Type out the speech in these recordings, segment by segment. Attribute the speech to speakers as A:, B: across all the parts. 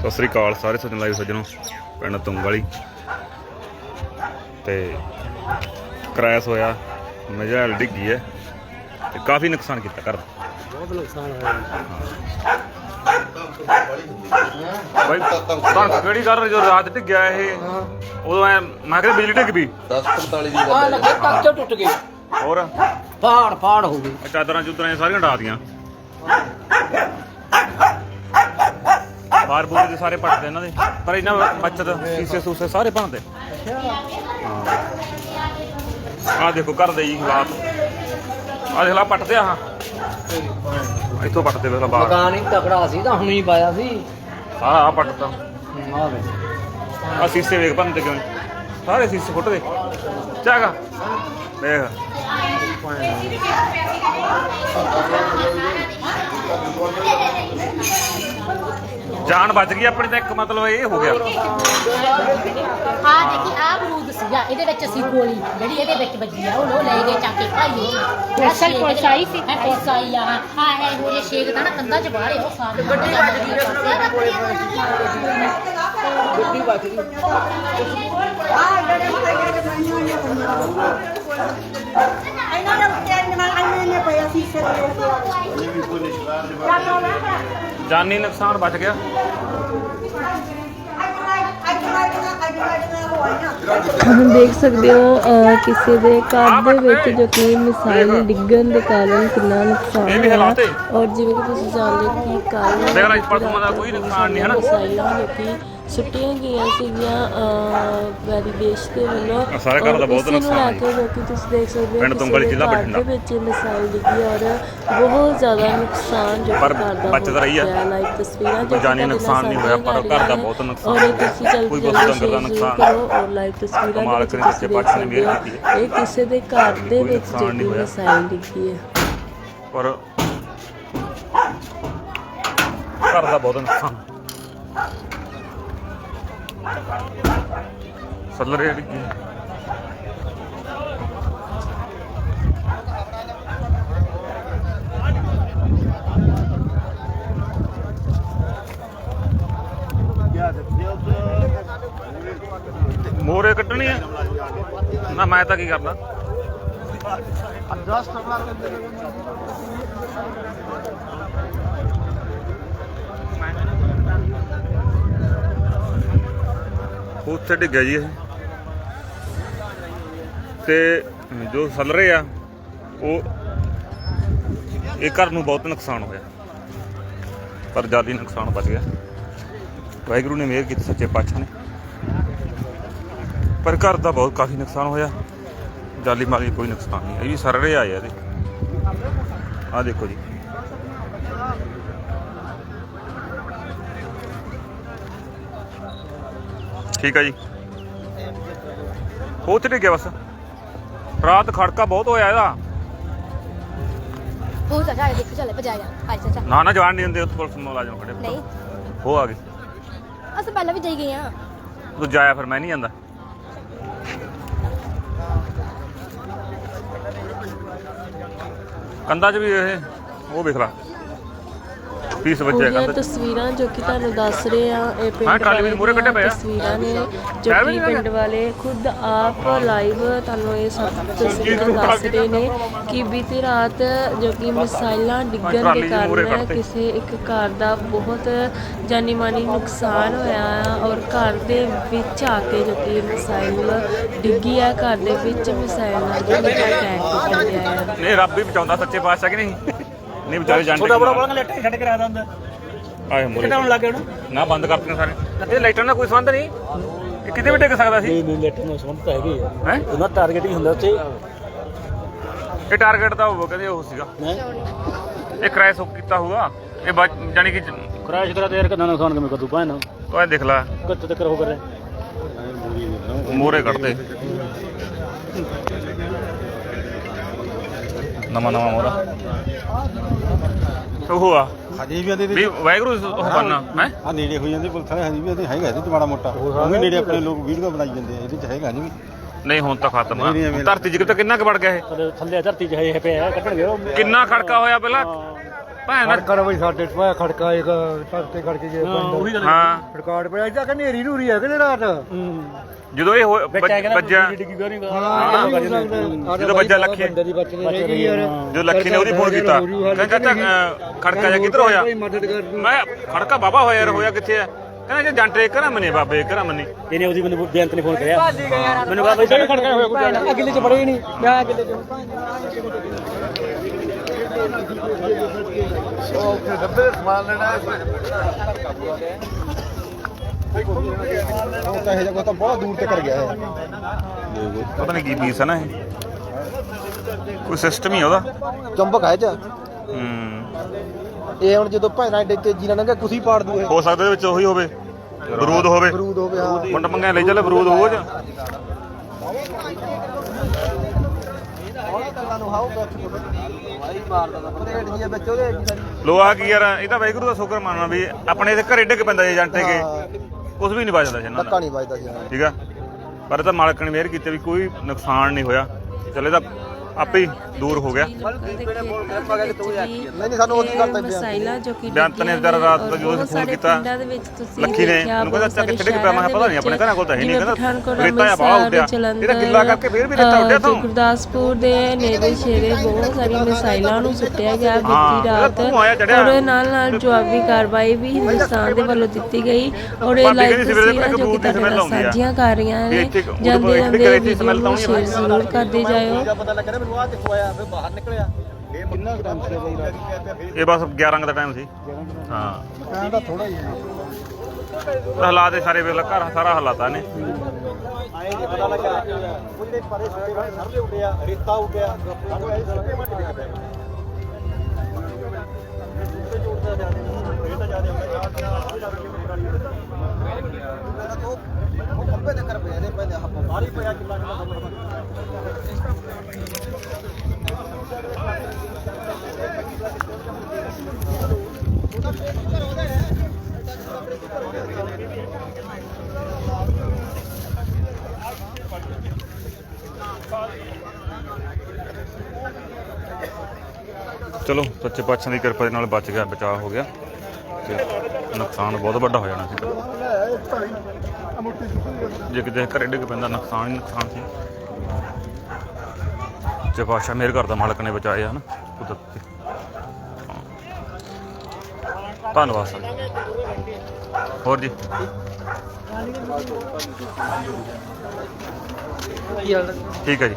A: ਸਤਿ ਸ੍ਰੀ ਅਕਾਲ ਸਾਰੇ ਸੱਜਣ ਲਾਈਵ ਸੱਜਣੋ ਪਿੰਡ ਤੁੰਗ ਵਾਲੀ ਤੇ ਕ੍ਰੈਸ਼ ਹੋਇਆ ਮਜਾਲ ਡਿੱਗੀ ਹੈ ਤੇ ਕਾਫੀ ਨੁਕਸਾਨ ਕੀਤਾ ਘਰ ਦਾ।
B: ਬਹੁਤ ਨੁਕਸਾਨ ਹੋਇਆ।
A: ਬਾਈ ਤੁਹਾਨੂੰ ਕਿਹੜੀ ਗੱਲ ਜੋ ਰਾਤ ਡਿੱਗਿਆ ਇਹ? ਉਦੋਂ ਐ ਮੈਂ ਕਿਹਾ ਬਿਜਲੀ ਡਿੱਗ ਪਈ।
C: 10:45 ਦੀ
B: ਆ
C: ਗੱਲ
B: ਲੱਗੇ ਕੱਚ ਟੁੱਟ ਗਏ।
A: ਹੋਰ?
B: ਫਾੜ ਫਾੜ ਹੋ ਗਈ
A: ਚਾਦਰਾਂ ਚੁਦਰਾਂ ਸਾਰੀਆਂ ਡਾਤੀਆਂ ਬਾਰ ਬੂਰ ਦੇ ਸਾਰੇ ਪੱਟਦੇ ਇਹਨਾਂ ਦੇ। ਪਰ ਇਹਨਾਂ ਬੱਚਤ ਸੀਸੇ ਸੂਸੇ ਸਾਰੇ ਭੰਨਦੇ ਆ ਦੇਖੋ ਘਰ ਦੇ ਜੀ ਹਾਲਾਤ। ਆ ਦੇਖ ਲਾ ਪੱਟਦੇ ਆ ਹਾਂ ਇੱਥੋਂ ਪੱਟਦੇ ਵੇਖ ਲਾ ਬਾਹਰ।
B: ਮਕਾਨ ਹੀ ਤਕੜਾ ਸੀ ਤਾਂ ਹੁਣ ਹੀ ਪਾਇਆ ਸੀ।
A: ਸਾਰਾ ਆ ਪੱਟਦਾ
B: ਆ ਵੇ
A: ਆ ਸੀਸੇ ਵੇਖ ਭੰਨਦੇ ਕਿਉਂ? ਨੀ? ਸਾਰੇ ਸੀਸੇ ਫੁੱਟਦੇ ਚਾਗਾ ਦੇਖ ਜਾਨ ਬਚ ਗਈ ਆਪਣੀ ਤਾਂ ਇੱਕ ਮਤਲਬ ਇਹ ਹੋ ਗਿਆ।
D: ਆ ਦੇਖੀ ਆ ਬਰੂਦ ਸੀਗਾ ਇਹਦੇ ਵਿੱਚ ਅਸੀਂ ਗੋਲੀ ਜਿਹੜੀ ਇਹਦੇ ਵਿੱਚ ਵੱਜੀ ਆ ਉਹ ਲੋ ਲੈ ਗਏ ਚੱਕ ਕੇ ਭਾਈ ਅਸਲ ਪਰਸਾਈ ਸੀ? ਹੈ ਪਰਸਾਈ ਆ ਹਾਂ। ਹੈ ਉਹ ਜੇ ਛੇਕ ਤਾਂ ਨਾ ਕੰਧਾਂ ਚ ਬਾਹਰ ਉਹ ਸਾਹ ਗੱਡੀ ਵੱਜ ਗਈ
B: ਗੱਡੀ ਵੱਜ ਗਈ।
E: ਇਹਨਾਂ ਦੇ ਉੱਤੇ ਨਾਲ ਅੰਨੇ
A: ਜਾਨੀ ਨੁਕਸਾਨ ਬਚ ਗਿਆ
F: ਦੇਖ ਸਕਦੇ ਹੋ ਕਿਸੇ ਦੇ ਘਰ ਦੇ ਵਿੱਚ ਜੋ ਕਿ ਮਿਸਾਈਲ ਡਿੱਗਣ ਦੇ ਕਾਰਨ ਕਿੰਨਾ ਨੁਕਸਾਨ ਹੋਇਆ। ਔਰ ਜਿਵੇਂ ਕਿ ਤੁਸੀਂ ਜਾਣਦੇ ਕਿ ਕੱਲ
A: ਦੇਖ ਇਸ ਪਰਸੋਂ ਦਾ ਕੋਈ ਨੁਕਸਾਨ ਨਹੀਂ, ਹੈ ਨਾ?
F: ਮਿਸਾਈਲਾਂ ਜੋ ਕਿ ਸੁੱਟੀਆਂ ਗਈਆਂ ਸੀਗੀਆਂ ਅਹ, ਵੈਰੀ ਦੇਸ਼ ਦੇ ਵੱਲੋਂ।
A: ਸਾਰੇ ਘਰ ਦਾ ਬਹੁਤ
F: ਨੂੰ
A: ਨੁਕਸਾਨ
F: ਕੇ ਜੋ ਕਿ ਤੁਸੀਂ ਦੇਖ ਸਕਦੇ ਹੋ
A: ਪਿੰਡ ਤੁੰਗਲ ਜ਼ਿਲ੍ਹਾ ਬਠਿੰਡਾ।
F: ਦੇ ਵਿੱਚ ਮਿਸਾਈਲ ਡਿੱਗੀ ਔਰ ਬਹੁਤ ਜ਼ਿਆਦਾ ਨੁਕਸਾਨ ਜੋ
A: ਪਰ ਬਚਤ ਰਹੀ ਆ।
F: ਲਾਈਵ ਤਸਵੀਰਾਂ ਜੋ
A: ਜਾਨੀ ਨੁਕਸਾਨ ਨਹੀਂ ਹੋਇਆ, ਪਰ ਘਰ ਦਾ ਬਹੁਤ ਨੁਕਸਾਨ
F: ਤੁਸੀਂ ਜਲਦੀ
A: ਕੋਈ
F: ਜਲਦੀ
A: ਡੰਗਰ ਦਾ ਨੁਕਸਾਨ
F: ਔਰ ਲਾਈਵ ਤਸਵੀਰਾਂ ਤੁਸੀਂ
A: ਸੱਚੇ
F: ਦੇਖ
A: ਪਾਤਸ਼ਾਹ ਨੇ
F: ਹੋ
A: ਮਿਹਰ ਕੀਤੀ
F: ਇਹ ਕਿਸੇ ਦੇ ਘਰ ਦੇ ਵਿੱਚ ਜਿਹੜੀ
A: ਹੋਇਆ।
F: ਮਿਸਾਈਲ ਡਿੱਗੀ ਹੈ।
A: ਪਰ ਘਰ ਦਾ ਬਹੁਤ ਨੁਕਸਾਨ। ਸੱਲਰੇ ਡਿੱਗੀ ਮੋਰੇ ਕੱਢਣੀ ਆ? ਨਾ ਮੈਂ ਤਾਂ ਕੀ ਕਰਦਾ? ਉੱਥੇ ਡਿੱਗਿਆ ਜੀ ਇਹ ਤੇ ਜੋ ਸੱਲ ਰਹੇ ਆ, ਉਹ ਇਹ ਘਰ ਨੂੰ ਬਹੁਤ ਨੁਕਸਾਨ ਹੋਇਆ। ਪਰ ਜ਼ਿਆਦਾ ਨੁਕਸਾਨ ਬਚ ਗਿਆ। ਵਾਹਿਗੁਰੂ ਨੇ ਮਿਹਰ ਕੀਤੀ ਸੱਚੇ ਪਾਤਸ਼ਾਹ ਨੇ। ਪਰ ਘਰ ਦਾ ਬਹੁਤ ਕਾਫੀ ਨੁਕਸਾਨ ਹੋਇਆ। ਜਾਲੀ ਮਾਲੀ ਕੋਈ ਨੁਕਸਾਨ ਨਹੀਂ। ਇਹ ਵੀ ਸਰ ਰਹੇ ਆਏ ਇਹਦੇ। ਆ ਦੇਖੋ ਜੀ। ਠੀਕ ਆ ਜੀ। ਉੱਥੇ ਡਿੱਗਿਆ ਬਸ। ਰਾਤ ਖੜਕਾ ਬਹੁਤ ਹੋਇਆ ਇਹਦਾ।
D: ਉਹ ਚਾਚਾ ਇਹ ਦੇਖ ਚੱਲੇ ਭਜਾਇਆ ਭਾਈ ਚਾਚਾ।
A: ਨਾ ਨਾ ਜਵਾਨ ਨਹੀਂ ਦਿੰਦੇ ਉੱਥੇ ਪੁਲਿਸ ਮੁਲਾਜ਼ਮ ਖੜੇ।
D: ਨਹੀਂ।
A: ਉਹ ਆ ਗਏ।
D: ਅਸੀਂ ਪਹਿਲਾਂ ਵੀ ਜਾਈ ਗਏ ਆ।
A: ਤੂੰ ਜਾਇਆ ਫਿਰ ਮੈਂ ਨਹੀਂ ਜਾਂਦਾ। ਕੰਧਾਂ 'ਚ ਵੀ ਇਹ ਉਹ ਵੇਖ ਲਾ। ਪੀਸ ਵੱਜਿਆ
F: ਪੂਰੀਆਂ
A: ਕੰਧ 'ਚ
F: ਤਸਵੀਰਾਂ ਜੋ ਕਿ ਤੁਹਾਨੂੰ ਦੱਸ ਰਹੇ ਆ ਇਹ
A: ਹਾਂ,
F: ਪਿੰਡ
A: ਟਰਾਲੀ ਵਿੱਚ ਮੂਹਰੇ ਕੱਢੇ ਪਏ ਆ।
F: ਤਸਵੀਰਾਂ ਨੇ ਜੋ ਕਿ ਪਿੰਡ ਵਾਲੇ ਖੁਦ ਆਪ ਲਾਈਵ ਤੁਹਾਨੂੰ ਇਹ ਸਭ ਤਸਵੀਰਾਂ ਦੱਸ ਰਹੇ ਨੇ ਕਿ ਬੀਤੀ ਰਾਤ ਜੋ ਕਿ ਮਿਸਾਈਲਾਂ ਡਿੱਗਣ ਦੇ ਕਾਰਨ। ਕਿਸੇ ਇੱਕ ਘਰ ਦਾ ਬਹੁਤ ਜਾਨੀ ਮਾਨੀ ਨੁਕਸਾਨ ਹੋਇਆ ਆ ਔਰ ਘਰ ਦੇ ਵਿੱਚ ਆ ਕੇ ਜੋ ਕਿ ਮਿਸਾਈਲ ਡਿੱਗੀ ਆ ਘਰ ਦੇ ਵਿੱਚ ਮਿਸਾਈਲ ਨਾਲ ਜੋ ਕਿ ਅਟੈਕ ਕੀਤਾ ਗਿਆ
A: ਨਹੀਂ ਰੱਬ ਹੀ ਬਚਾਉਂਦਾ ਸੱਚੇ ਪਾਤਸ਼ਾਹ ਕਿ ਨਹੀਂ ਨਹੀਂ ਵਿਚਾਰੇ ਜਾਣ
B: ਛੋਟਾ ਬੜਾ ਬੜਾ ਲੈਟਰ ਛੱਡ ਕੇ ਰਾਦਾ ਹੁੰਦਾ
A: ਆਏ ਮੂਰੇ
B: ਹੁਣ ਲੱਗ ਗਿਆ ਉਹਨੂੰ?
A: ਨਾ ਬੰਦ ਕਰਤੀਆਂ ਸਾਰੇ। ਇਹ ਲਾਈਟਾਂ ਨਾਲ ਕੋਈ ਸੰਬੰਧ ਨਹੀਂ? ਇਹ ਕਿਤੇ ਵੀ ਡਿੱਗ ਸਕਦਾ ਸੀ?
B: ਨਹੀਂ ਨਹੀਂ ਲੈਟਰ ਨੂੰ ਸੰਬੰਧ ਤਾਂ ਹੈਗੇ
A: ਹੈ?
B: ਉਹਨਾਂ ਟਾਰਗੇਟ ਹੀ ਹੁੰਦਾ ਉੱਥੇ।
A: ਇਹ ਟਾਰਗੇਟ ਦਾ ਹੋਊਗਾ ਕਹਿੰਦੇ ਉਹ ਸੀਗਾ। ਇਹ ਕ੍ਰੈਸ਼ ਕੀਤਾ ਹੋਊਗਾ। ਇਹ ਜਾਣੀ ਕਿ
B: ਕ੍ਰੈਸ਼ ਕਰਾ ਤੇ ਯਾਰ ਕਿੰਨਾ ਨੁਕਸਾਨ ਕਿਵੇਂ ਕਦੂ ਪਾਣਾ
A: ਉਹ ਇਹ ਦੇਖ ਲੈ।
B: ਕੱਟ ਤੱਕ ਹੋ ਕਰੇ।
A: ਮੋਰੇ ਕੱਢਦੇ ਨਵਾਂ ਨਵਾਂ ਮੋਰਾ ਉਹ ਆ
G: ਹਜੇ ਵੀ ਇਹਦੇ
A: ਵੀ ਵਾਹਿਗੁਰੂ ਉਹ ਕਰਨਾ ਹੈ।
G: ਆ ਨੇੜੇ ਹੋ ਜਾਂਦੇ ਪੁਲਿਸ ਵਾਲੇ ਹਜੇ ਵੀ ਇਹਦੇ ਹੈਗਾ ਇਹਦੇ ਚ ਮਾੜਾ ਮੋਟਾ। ਉਹ ਵੀ ਨੇੜੇ ਆਪਣੇ ਲੋਕ ਵੀਡੀਓ ਬਣਾਈ ਜਾਂਦੇ ਆ ਇਹਦੇ ਚ ਹੈਗਾ ਨਹੀਂ
A: ਨਹੀਂ ਹੁਣ ਤਾਂ ਖਤਮ ਆ। ਧਰਤੀ ਜਿਗਰ ਤਾਂ ਕਿੰਨਾ ਕੁ ਵੜ ਗਿਆ ਇਹ?
B: ਥੱਲੇ ਧਰਤੀ 'ਚ ਹੈ ਪਿਆ ਕੱਢਣਗੇ
A: ਕਿੰਨਾ ਖੜਕਾ ਹੋਇਆ ਪਹਿਲਾਂ? ਭੈਣ ਦਾ-
C: ਖੜਕਾ ਬਈ ਸਾਡੇ ਪਾਇਆ ਖੜਕਾ ਇੱਕ ਸਸਤੇ ਕਰਕੇ ਗਏ
B: ਹਾਂ ਉਹੀ ਗੱਲ
A: ਹਾਂ।
C: ਰਿਕਾਰਡ ਪਿਆ ਇੱਦਾਂ ਕਿ ਨੇਰੀ ਨੂਰੀ ਹੈ ਕਿਤੇ ਰਾਤ।
A: ਜਦੋਂ ਇਹ ਹੋਇਆ-
C: ਹਾਂ
A: ਜਦੋਂ ਬੱਚਾ ਲੱਖੇ।
C: ਬੰਦੇ ਦੀ ਬੱਚੇ ਰਹਿ ਗਈ ਯਾਰ
A: ਜੋ ਲੱਖੀ ਨੇ ਉਹਦੀ ਫੋਨ ਕੀਤਾ। ਕਹਿੰਦਾ ਚਾਚਾ ਖੜਕਾ ਜਿਹਾ ਕਿੱਧਰ ਹੋਇਆ?
C: ਭਾਈ ਮਦਦ ਕਰ
A: ਮੈਂ ਖੜਕਾ ਬਾਬਾ ਹੋਇਆ ਯਾਰ ਹੋਇਆ ਕਿੱਥੇ ਆ? ਕਹਿੰਦਾ ਜੇ ਜੰਟੇ ਕਰਾਂ ਮਨੇ ਬਾਬੇ ਕਰਾਂ ਮਨੇ।
B: ਇਹਨੇ ਉਹਦੀ ਮੈਨੂੰ ਬੇਅੰਤ ਨੇ ਫੋਨ ਕਰਿਆ। ਮੈਨੂੰ ਕਹਾ ਬਈ ਸਾਡੇ ਖੜਕਾ ਹੋਇਆ ਕੋਈ
C: ਅਗਲੇ ਚ ਬੜੇ ਨਹੀਂ। ਮੈਂ ਅਗਲੇ ਚ
G: ਉਹ ਤਾਂ ਇਹ ਜਗ੍ਹਾ ਤਾਂ ਬਹੁਤ ਦੂਰ ਤੱਕ ਗਿਆ ਹੈ
A: ਪਤਾ ਨਹੀਂ ਕੀ ਪੀਸ ਹੈ ਨਾ ਇਹ। ਕੋਈ ਸਿਸਟਮ ਹੀ ਆ ਉਹਦਾ।
G: ਚੰਬਕ ਹੈ ਚ।
A: ਹੂੰ।
G: ਇਹ ਹੁਣ ਜਦੋਂ ਭੈਣਾਂ ਏਡੇ ਤੇਜ਼ੀ ਨਾਲ ਕੁਸੀ ਪਾੜ ਦੂ ਇਹ
A: ਹੋ ਸਕਦਾ ਇਹਦੇ ਵਿੱਚ ਉਹੀ ਹੋਵੇ। ਬਰੂਦ ਹੋਵੇ।
G: ਬਰੂਦ ਹੋਵੇ ਹਾਂ।
A: ਮੁੰਡ ਮੰਗਿਆ ਲੈ ਚੱਲ ਬਰੂਦ ਹੋ ਜਾ? ਲੋਹਾ ਕੀ ਯਾਰ ਇਹ ਤਾਂ ਵੈਗਰੂ ਦਾ ਸ਼ੁਕਰ ਮੰਨਣਾ ਵੀ ਆਪਣੇ ਇੱਥੇ ਘਰੇ ਡਿੱਗ ਪੈਂਦਾ ਜੇ ਜੰਟੇ ਕੇ ਕੁਝ ਵੀ ਨਹੀਂ ਬਚਦਾ ਜਨਾਂ
G: ਧੱਕਾ ਨਹੀਂ ਵੱਜਦਾ।
A: ਠੀਕ ਆ? ਪਰ ਇਹ ਤਾਂ ਮਾਲਕ ਨੇ ਮਿਹਰ ਕੀਤੀ ਵੀ ਕੋਈ ਨੁਕਸਾਨ ਨਹੀਂ ਹੋਇਆ। ਚੱਲੇ ਤਾਂ ਆਪੇ ਹੀ ਦੂਰ ਹੋ ਗਿਆ।
G: ਨਹੀਂ ਨਹੀਂ ਸਾਨੂੰ ਉਹਦੀ ਗੱਲ ਤਾਂ
F: ਮਸਾਇਲਾ ਜੋ ਕਿ
A: ਬੇਅੰਤ ਨੇ ਜਰਾ ਰਾਤ ਨੂੰ ਜਦੋਂ ਫੋਨ ਕੀਤਾ,
F: ਦੇ
A: ਲੱਖੀ ਨੇ ਉਹਨੂੰ ਕਹਿੰਦਾ ਚੱਕ ਕਿੱਥੇ ਡਿੱਗ ਪਿਆ? ਮੈਂ ਪਤਾ ਨਹੀਂ ਆਪਣੇ ਘਰਾਂ ਕੋਲ ਤਾਂ ਹੈ ਨਹੀਂ। ਕਹਿੰਦਾ ਰੇਤਾ ਆ ਬਾਹਰ ਉੱਡਿਆ। ਇਹਦਾ ਗਿੱਲਾ ਕਰਕੇ ਫੇਰ ਵੀ ਰੇਤਾ ਉੱਡਿਆ ਤੋਂ
F: ਗੁਰਦਾਸਪੁਰ ਦੇ ਨੇੜੇ ਸ਼ੇਰੇ ਬਹੁਤ ਸਾਰੀ ਮਿਸਾਈਲਾਂ ਨੂੰ ਸੁੱਟਿਆ ਗਿਆ ਬੀਤੀ ਰਾਤ। ਔਰ ਨਾਲ ਨਾਲ ਜਵਾਬੀ ਕਾਰਵਾਈ ਵੀ ਹਿੰਦੁਸਤਾਨ ਦੇ ਵੱਲੋਂ ਦਿੱਤੀ ਗਈ। ਔਰ ਇਹ ਲਾਈਵ ਤਸਵੀਰਾਂ ਜੋ ਕਿ
A: ਦੀ
F: ਤੁਹਾਡੇ ਨਾਲ। ਸਾਂਝੀਆਂ ਕਰ ਰਹੀਆਂ ਨੇ। ਜਾਂਦੇ ਜਾਂਦੇ ਵੀਡੀਓ ਨੂੰ ਸ਼ੇਅਰ ਜ਼ਰੂਰ ਕਰਦੇ ਜਾਇਓ।
G: ਆ ਫਿਰ ਬਾਹਰ ਨਿਕਲਿਆ। ਇਹ ਕਿੰਨਾ ਟਾਈਮ ਸੀ ਬਈ ਰਾਤ
A: ਇਹ ਬਸ 11 ਦਾ ਟਾਈਮ ਸੀ। ਹਾਂ।
G: ਟਾਈਮ ਦਾ ਥੋੜਾ ਹੀ ਹੈ
A: ਹਾਲਾਤ ਇਹ ਸਾਰੇ ਵੇਲਾ ਘਰ ਸਾਰਾ ਹਾਲਾਤਾਂ ਨੇ।
G: ਆਏ ਨਹੀਂ ਪਤਾ ਲੱਗਾ ਉਹ ਜਿਹੜੇ ਪਰੇ ਸੁੱਤੇ ਹੋਏ ਸਰਲੇ ਉੱਡਿਆ ਰੇਤਾ ਉੱਡਿਆ ਸਾਨੂੰ ਇਹ ਸੁੱਤੇ ਮੱਟ ਗਿਆ ਪਿਆ ਉਹ ਖੰਭੇ ਤੇ ਕਰ ਪਿਆ ਇਹਦੇ ਪਹਿਲੇ ਹੱਥ ਸਾਰੀ ਪਿਆ ਕਿੱਲਾ
A: ਚਲੋ, ਸੱਚੇ ਪਾਤਸ਼ਾਹ ਦੀ ਕਿਰਪਾ ਦੇ ਨਾਲ ਬਚ ਗਿਆ, ਬਚਾਅ ਹੋ ਗਿਆ ਤੇ ਨੁਕਸਾਨ ਬਹੁਤ ਵੱਡਾ ਹੋ ਜਾਣਾ ਸੀ। ਜੇ ਕਿਤੇ ਘਰੇ ਡਿੱਗ ਪੈਂਦਾ, ਨੁਕਸਾਨ ਹੀ ਨੁਕਸਾਨ ਸੀ। ਸੱਚੇ ਪਾਤਸ਼ਾਹ ਮੇਰ ਦਾ ਮਾਲਕ ਨੇ ਬਚਾਏ, ਹਨ, ਕੁਦਰਤ। ਤੇ ਧੰਨਵਾਦ ਸਰ। ਹੋਰ ਜੀ? ਠੀਕ ਹੈ ਜੀ।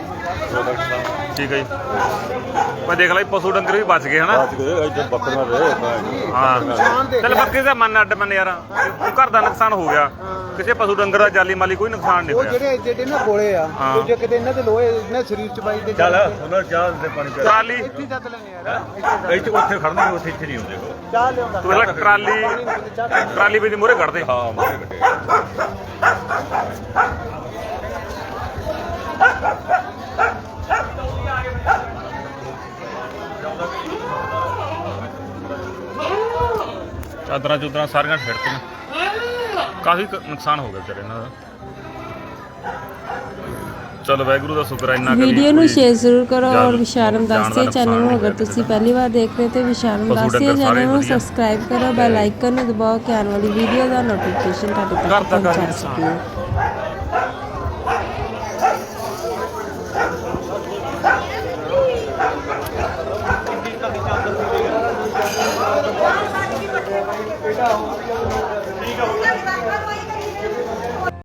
A: ਠੀਕ ਹੈ ਜੀ। ਮੈਂ ਦੇਖ ਲਈ ਪਸ਼ੂ ਡੰਗਰ ਵੀ ਬਚ ਗਏ ਹਨਾ? ਹਾਂ। ਚੱਲ ਬੱਕਰੀ ਦਾ ਮਨ ਅੱਡ ਮਨ ਯਾਰ ਉਹ ਘਰ ਦਾ ਨੁਕਸਾਨ ਹੋ ਗਿਆ। ਕਿਸੇ ਪਸ਼ੂ ਡੰਗਰ ਦਾ ਜਾਲੀ ਮਾਲੀ ਕੋਈ ਨੁਕਸਾਨ ਨਹੀਂ
G: ਉਹ
A: ਹੋਇਆ।
G: ਜਿਹੜੇ ਜਿਹੜੇ ਨਾ ਗੋਲੇ ਆ
A: ਹਾਂ।
G: ਦੂਜੇ ਕਿਤੇ ਇਹਨਾਂ ਦੇ ਲੋਹੇ ਇਹਨਾਂ ਸਰੀਰ ਚ ਬਾਈ ਦੇ ਚੱਲ
C: ਉਹਨਾਂ ਚਾਹ ਦੇ ਪਾਣੀ
A: ਟਰਾਲੀ।
G: ਇੱਥੇ ਜੱਤ ਲੈਣੇ ਯਾਰ।
C: ਇੱਥੇ ਉੱਥੇ ਖੜਨਾ ਉੱਥੇ ਇੱਥੇ ਨਹੀਂ ਹੁੰਦੇ
G: ਚਾਹ ਲਿਆਉਂਦਾ।
A: ਤੂੰ ਪਹਿਲਾਂ ਟਰਾਲੀ ਟਰਾਲੀ ਵੀ ਦੀ ਮੂਹਰੇ ਕੱਢ ਦੇ।
C: ਹਾਂ ਮੋਰੇ ਕੱਟੇ
A: ਚਾਦਰਾਂ ਚੁਦਰਾਂ ਸਾਰੀਆਂ ਫਿਰਤੀਆਂ ਕਾਫੀ ਨੁਕਸਾਨ ਹੋ ਗਿਆ ਇਹਨਾਂ ਦਾ ਚਲ ਵੈਗਰੂ ਦਾ ਸ਼ੁਕਰ ਇੰਨਾ ਕੁ ਵੀ
F: ਵੀਡੀਓ ਨੂੰ ਸ਼ੇਅਰ ਜ਼ਰੂਰ ਕਰੋ ਔਰ ਵਿਸ਼ਾਰਮ
A: ਜਾਨ ਦਾ
F: ਦਾਸੀਆ ਚੈਨਲ ਨੂੰ ਅਗਰ ਤੁਸੀਂ ਪਹਿਲੀ ਵਾਰ ਦੇਖ ਰਹੇ ਤੇ
A: ਡੰਗਰ ਸਾਰੇ
F: ਚੈਨਲ ਨੂੰ। ਸਬਸਕ੍ਰਾਈਬ ਕਰੋ ਬੈਲ ਆਈਕਨ ਨੂੰ ਦਬਾਓ ਕਿ ਆਉਣ ਵਾਲੀ ਵੀਡੀਓ ਦਾ ਨੋਟੀਫਿਕੇਸ਼ਨ ਤੁਹਾਡੇ ਤੱਕ ਪਹੁੰਚਾ। ਸਕੇ